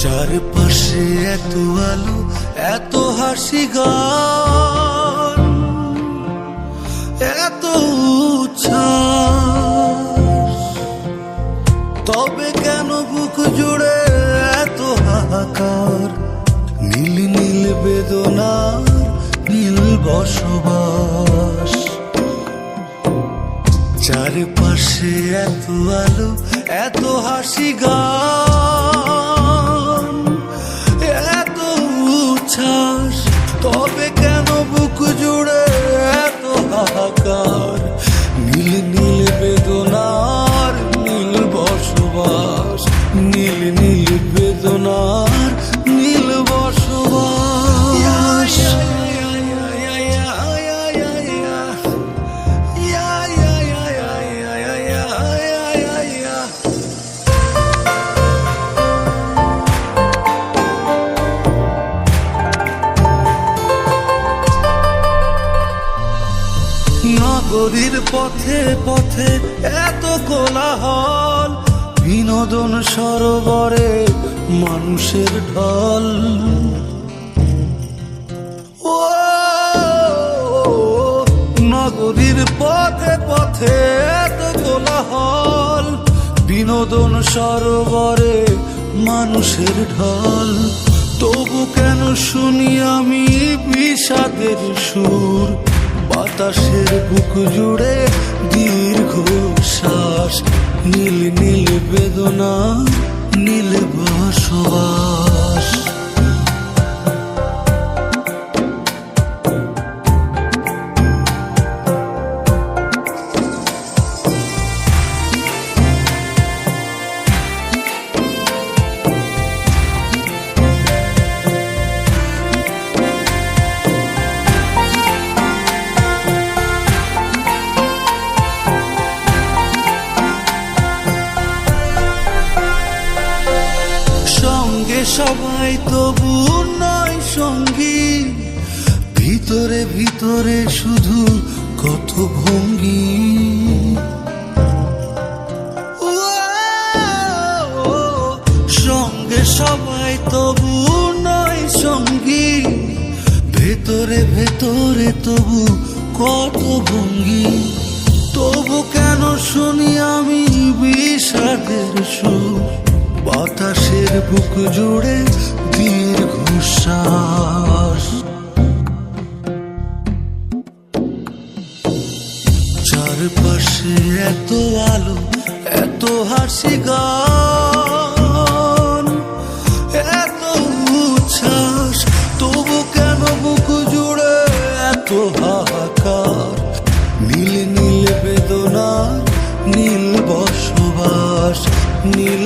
চারপাশে এত আলো এত হাসি গান এত চারপাশে এত আলো এত হাসি গান। নগরীর পথে পথে এত কোলাহল, বিনোদন সরোবরে মানুষের ঢল। ও, নগরীর পথে পথে এত কোলাহল, বিনোদন সরোবরে মানুষের ঢল। তবু কেন শুনি আমি বিষাদের সুর? বাতাসের বুক জুড়ে দীর্ঘ শ্বাস নীল নীল বেদনা। সবাই তবু নয় সঙ্গী। ভিতরে ভিতরে শুধু কত ভঙ্গি সঙ্গে সবাই তবু নয় সঙ্গী। ভেতরে ভেতরে তবু কত ভঙ্গি বুক জুড়ে দীর্ঘ চারপাশে এত আলো, এত হাসি গান, এত উচ্ছ্বাস, তবু কেন বুক জুড়ে এত হাহাকার? নীল নীল বেদনার নীল বসবাস নীল